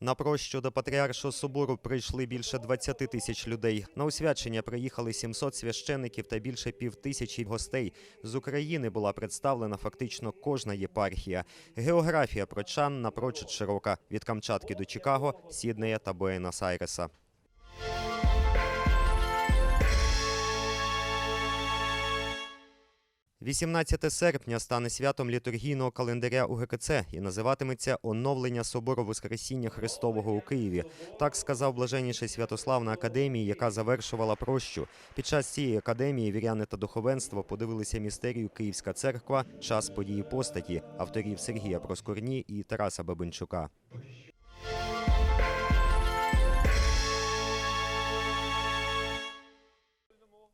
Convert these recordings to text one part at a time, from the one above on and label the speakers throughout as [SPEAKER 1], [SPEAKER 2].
[SPEAKER 1] На прощу до Патріаршого собору прийшли більше 20 тисяч людей. На освячення приїхали 700 священиків та більше півтисячі гостей. З України була представлена фактично кожна єпархія. Географія прочан напрочуд широка від Камчатки до Чикаго, Сіднея та Буенос-Айреса. – 18 серпня стане святом літургійного календаря УГКЦ і називатиметься оновлення собору Воскресіння Христового у Києві. Так сказав блаженніший Святослав на академії, яка завершувала прощу. Під час цієї академії віряни та духовенство подивилися містерію Київська церква, час події постаті авторів Сергія Проскурні і Тараса Бабинчука.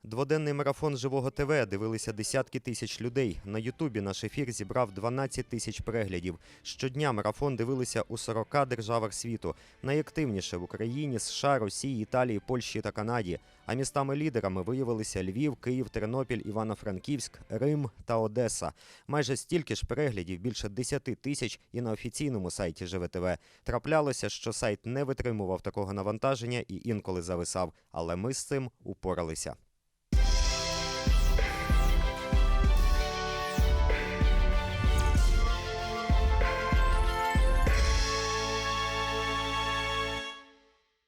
[SPEAKER 1] Дводенний марафон живого ТВ дивилися десятки тисяч людей. На Ютубі наш ефір зібрав 12 тисяч переглядів. Щодня марафон дивилися у 40 державах світу. Найактивніше в Україні, США, Росії, Італії, Польщі та Канаді. А містами-лідерами виявилися Львів, Київ, Тернопіль, Івано-Франківськ, Рим та Одеса. Майже стільки ж переглядів, більше 10 тисяч і на офіційному сайті Живе ТВ. Траплялося, що сайт не витримував такого навантаження і інколи зависав. Але ми з цим упоралися.